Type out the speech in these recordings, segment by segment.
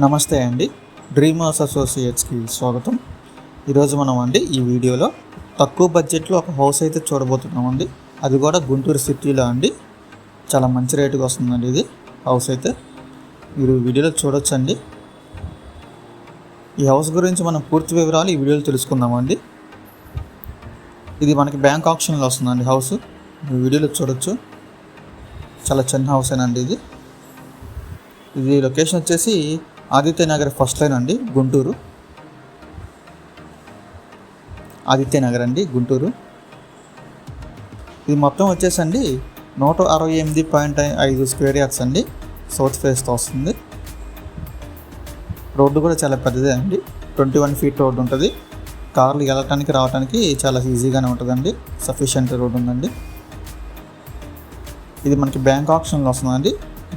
నమస్తే అండి. డ్రీమర్స్ అసోసియేట్స్కి స్వాగతం. ఈరోజు మనం అండి ఈ వీడియోలో తక్కువ బడ్జెట్లో ఒక హౌస్ అయితే చూడబోతున్నామండి అది కూడా గుంటూరు సిటీలో అండి. చాలా మంచి రేటుకి వస్తుందండి ఇది హౌస్ అయితే. మీరు వీడియోలో చూడొచ్చండి. ఈ హౌస్ గురించి మనం పూర్తి వివరాలు ఈ వీడియోలో తెలుసుకుందామండి ఇది మనకి బ్యాంక్ ఆప్షన్లో వస్తుందండి హౌస్. ఈ వీడియోలో చూడొచ్చు. చాలా చిన్న హౌస్ అండి ఇది. ఇది లొకేషన్ వచ్చేసి ఆదిత్య నగర్ ఫస్ట్ లైన్ అండి గుంటూరు. ఆదిత్య నగర్ అండి గుంటూరు. ఇది మొత్తం వచ్చేసండి నూట అరవై ఎనిమిది పాయింట్ ఐదు స్క్వేర్ యార్డ్స్ అండి సౌత్ ఫేస్తో వస్తుంది. రోడ్డు కూడా చాలా పెద్దదే అండి ట్వంటీ వన్ ఫీట్ రోడ్డు ఉంటుంది. కార్లు వెళ్ళటానికి రావడానికి చాలా ఈజీగానే ఉంటుందండి సఫిషియంట్ రోడ్ ఉందండి. ఇది మనకి బ్యాంక్ ఆప్షన్లో వస్తుందండి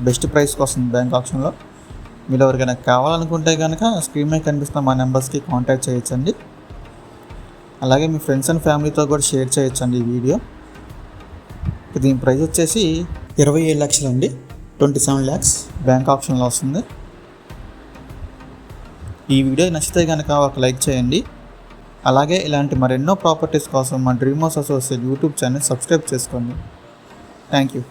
బెస్ట్ ప్రైస్కి వస్తుంది బ్యాంక్ ఆప్షన్లో. మీరు ఎవరికైనా కావాలనుకుంటే కనుక స్క్రీన్ మీద కనిపిస్తున్న మా నెంబర్స్కి కాంటాక్ట్ చేయొచ్చండి. అలాగే మీ ఫ్రెండ్స్ అండ్ ఫ్యామిలీతో కూడా షేర్ చేయొచ్చండి ఈ వీడియో. దీని ప్రైస్ వచ్చేసి ఇరవై ఏడు లక్షలు అండి. ట్వంటీ సెవెన్ ల్యాక్స్ బ్యాంక్ ఆప్షన్లో వస్తుంది. ఈ వీడియో నచ్చితే కనుక ఒక లైక్ చేయండి. అలాగే ఇలాంటి మరెన్నో ప్రాపర్టీస్ కోసం మా dreamers associate YouTube channel subscribe చేసుకోండి. Thank you